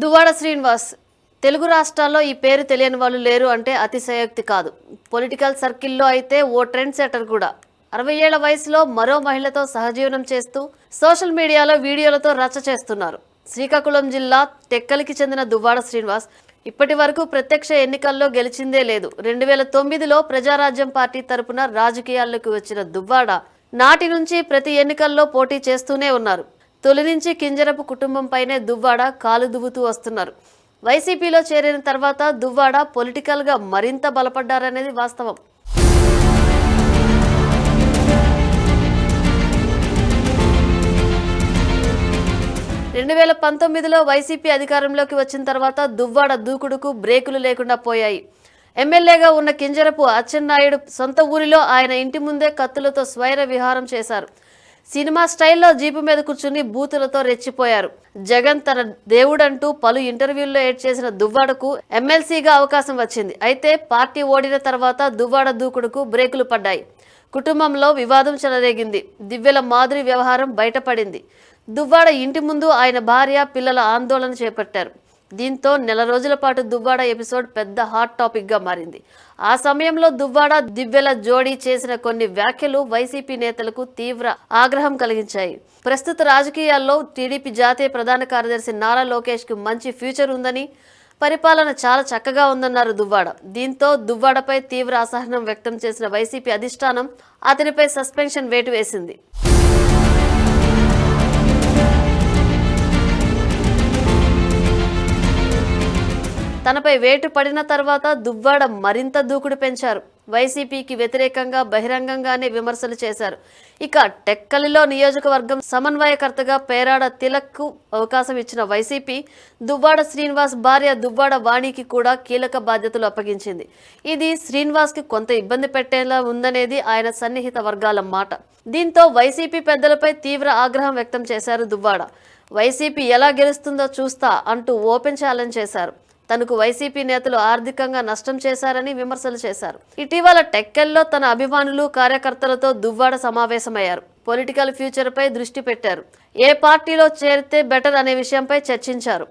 దువ్వాడ శ్రీనివాస్ తెలుగు రాష్ట్రాల్లో ఈ పేరు తెలియని వాళ్ళు లేరు అంటే అతిశయోక్తి కాదు. పొలిటికల్ సర్కిల్లో అయితే ఓ ట్రెండ్ సెటర్ కూడా. అరవై ఏళ్ళ వయసులో మరో మహిళతో సహజీవనం చేస్తూ సోషల్ మీడియాలో వీడియోలతో రచ్చ చేస్తున్నారు. శ్రీకాకుళం జిల్లా టెక్కలికి చెందిన దువ్వాడ శ్రీనివాస్ ఇప్పటి వరకు ప్రత్యక్ష ఎన్నికల్లో గెలిచిందే లేదు. రెండు వేల తొమ్మిదిలో ప్రజారాజ్యం పార్టీ తరపున రాజకీయాల్లోకి వచ్చిన దువ్వాడ నాటి నుంచి ప్రతి ఎన్నికల్లో పోటీ చేస్తూనే ఉన్నారు. తొలి నుంచి కింజరపు కుటుంబంపైనే దువ్వాడ కాలు దువ్వుతూ వస్తున్నారు. వైసీపీలో చేరిన తర్వాత దువ్వాడ పొలిటికల్గా మరింత బలపడ్డారనేది వాస్తవం. రెండు వేల పంతొమ్మిదిలో వైసీపీ అధికారంలోకి వచ్చిన తర్వాత దువ్వాడ దూకుడుకు బ్రేకులు లేకుండా పోయాయి. ఎమ్మెల్యేగా ఉన్న కింజరపు అచ్చెన్నాయుడు సొంత ఊరిలో ఆయన ఇంటి ముందే కత్తులతో స్వైర విహారం చేశారు. సినిమా స్టైల్లో జీపు మీద కూర్చుని బూతులతో రెచ్చిపోయారు. జగన్ తన దేవుడంటూ పలు ఇంటర్వ్యూల్లో ఏడ్ చేసిన దువ్వాడకు ఎమ్మెల్సీగా అవకాశం వచ్చింది. అయితే పార్టీ ఓడిన తర్వాత దువ్వాడ దూకుడుకు బ్రేకులు పడ్డాయి. కుటుంబంలో వివాదం చెలరేగింది. దివ్యల మాదిరి వ్యవహారం బయటపడింది. దువ్వాడ ఇంటి ముందు ఆయన భార్య పిల్లల ఆందోళన చేపట్టారు. దీంతో నెల రోజుల పాటు దువ్వాడ ఎపిసోడ్ పెద్ద హాట్ టాపిక్గా మారింది. ఆ సమయంలో దువ్వాడ దివ్యల జోడీ చేసిన కొన్ని వ్యాఖ్యలు వైసీపీ నేతలకు తీవ్ర ఆగ్రహం కలిగించాయి. ప్రస్తుత రాజకీయాల్లో టీడీపీ జాతీయ ప్రధాన కార్యదర్శి నారా లోకేష్కు మంచి ఫ్యూచర్ ఉందని పరిపాలన చాలా చక్కగా ఉందన్నారు దువ్వాడ. దీంతో దువ్వాడపై తీవ్ర అసహనం వ్యక్తం చేసిన వైసీపీ అధిష్టానం అతనిపై సస్పెన్షన్ వేటు వేసింది. తనపై వేటు పడిన తర్వాత దువ్వాడ మరింత దూకుడు పెంచారు. వైసీపీకి వ్యతిరేకంగా బహిరంగంగానే విమర్శలు చేశారు. ఇక టెక్కలిలో నియోజకవర్గం సమన్వయకర్తగా పేరాడ తిలక్కు అవకాశం ఇచ్చిన వైసీపీ దువ్వాడ శ్రీనివాస్ భార్య దువ్వాడ వాణికి కూడా కీలక బాధ్యతలు అప్పగించింది. ఇది శ్రీనివాస్కి కొంత ఇబ్బంది పెట్టేలా ఉందనేది ఆయన సన్నిహిత వర్గాల మాట. దీంతో వైసీపీ పెద్దలపై తీవ్ర ఆగ్రహం వ్యక్తం చేశారు దువ్వాడ. వైసీపీ ఎలా గెలుస్తుందో చూస్తా అంటూ ఓపెన్ ఛాలెంజ్ చేశారు. తనకు వైసీపీ నేతలు ఆర్థికంగా నష్టం చేశారని విమర్శలు చేశారు. ఇటీవల టెక్కెల్లో తన అభిమానులు కార్యకర్తలతో దువ్వాడ సమావేశమయ్యారు. పొలిటికల్ ఫ్యూచర్ పై దృష్టి పెట్టారు. ఏ పార్టీలో చేరితే బెటర్ అనే విషయంపై చర్చించారు.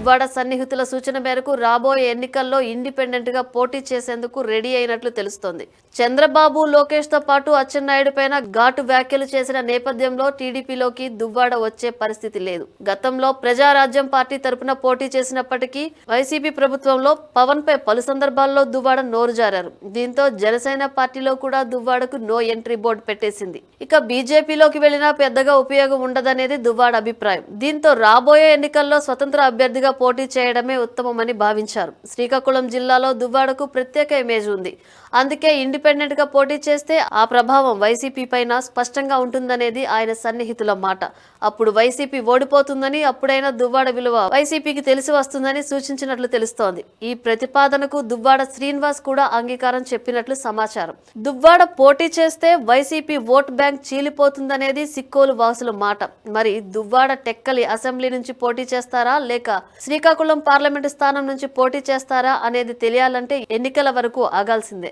దువ్వాడ సన్నిహితుల సూచన మేరకు రాబోయే ఎన్నికల్లో ఇండిపెండెంట్గా పోటీ చేసేందుకు రెడీ అయినట్లు తెలుస్తోంది. చంద్రబాబు లోకేష్తో పాటు అచ్చెన్నాయుడు పైన ఘాటు వ్యాఖ్యలు చేసిన నేపథ్యంలో టీడీపీలోకి దువ్వాడ వచ్చే పరిస్థితి లేదు. గతంలో ప్రజారాజ్యం పార్టీ తరపున పోటీ చేసినప్పటికీ వైసీపీ ప్రభుత్వంలో పవన్ పై పలు సందర్భాల్లో దువ్వాడ నోరు జారారు. దీంతో జనసేన పార్టీలో కూడా దువ్వాడకు నో ఎంట్రీ బోర్డు పెట్టేసింది. ఇక బీజేపీలోకి వెళ్ళినా పెద్దగా ఉపయోగం ఉండదనేది దువ్వాడ అభిప్రాయం. దీంతో రాబోయే ఎన్నికల్లో స్వతంత్ర అభ్యర్థిగా పోటీ చేయడమే ఉత్తమమని భావించారు. శ్రీకాకుళం జిల్లాలో దువ్వాడకు ప్రత్యేక ఇమేజ్ ఉంది. అందుకే ఇండిపెండెంట్గా పోటీ చేస్తే ఆ ప్రభావం వైసీపీ పైన స్పష్టంగా ఉంటుందనేది ఆయన సన్నిహితుల మాట. అప్పుడు వైసీపీ ఓడిపోతుందని అప్పుడైనా దువ్వాడ విలువ వైసీపీకి తెలిసి వస్తుందని సూచించినట్లు తెలుస్తోంది. ఈ ప్రతిపాదనకు దువ్వాడ శ్రీనివాస్ కూడా అంగీకారం చెప్పినట్లు సమాచారం. దువ్వాడ పోటీ చేస్తే వైసీపీ ఓట్ బ్యాంక్ చీలిపోతుందనేది సిక్కోలు వాసుల మాట. మరి దువ్వాడ టెక్కలి అసెంబ్లీ నుంచి పోటీ చేస్తారా లేక శ్రీకాకుళం పార్లమెంటు స్థానం నుంచి పోటీ చేస్తారా అనేది తెలియాలంటే ఎన్నికల వరకు ఆగాల్సిందే.